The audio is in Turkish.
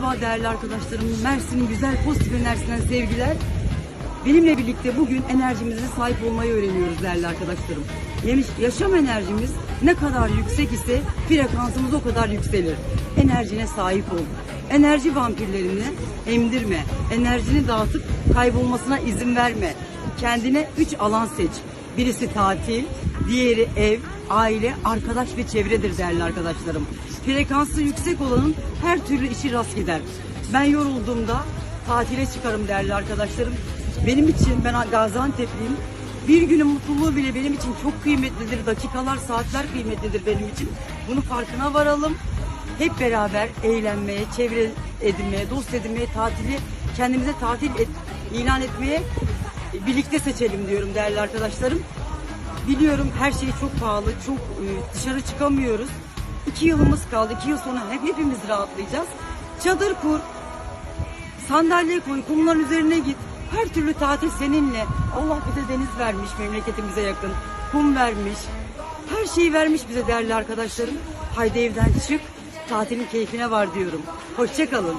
Merhaba değerli arkadaşlarım. Mersin'in güzel pozitif enerjisinden sevgiler. Benimle birlikte bugün enerjimize sahip olmayı öğreniyoruz değerli arkadaşlarım. Yemiş, yaşam enerjimiz ne kadar yüksek ise frekansımız o kadar yükselir. Enerjine sahip ol. Enerji vampirlerini emdirme. Enerjini dağıtıp kaybolmasına izin verme. Kendine üç alan seç. Birisi tatil, diğeri ev, aile, arkadaş ve çevredir değerli arkadaşlarım. Frekansı yüksek olanın her türlü işi rast gider. Ben yorulduğumda tatile çıkarım değerli arkadaşlarım. Benim için ben Gaziantep'liyim. Bir günün mutluluğu bile benim için çok kıymetlidir. Dakikalar, saatler kıymetlidir benim için. Bunu farkına varalım. Hep beraber eğlenmeye, çevre edinmeye, dost edinmeye, tatili kendimize tatil et, ilan etmeye birlikte seçelim diyorum değerli arkadaşlarım. Biliyorum her şey çok pahalı, çok e, dışarı çıkamıyoruz. İki yılımız kaldı, iki yıl sonra hep hepimiz rahatlayacağız. Çadır kur, sandalye koy, kumların üzerine git. Her türlü tatil seninle. Allah bize deniz vermiş, memleketimize yakın. Kum vermiş. Her şeyi vermiş bize değerli arkadaşlarım. Haydi evden çık, tatilin keyfine var diyorum. Hoşçakalın.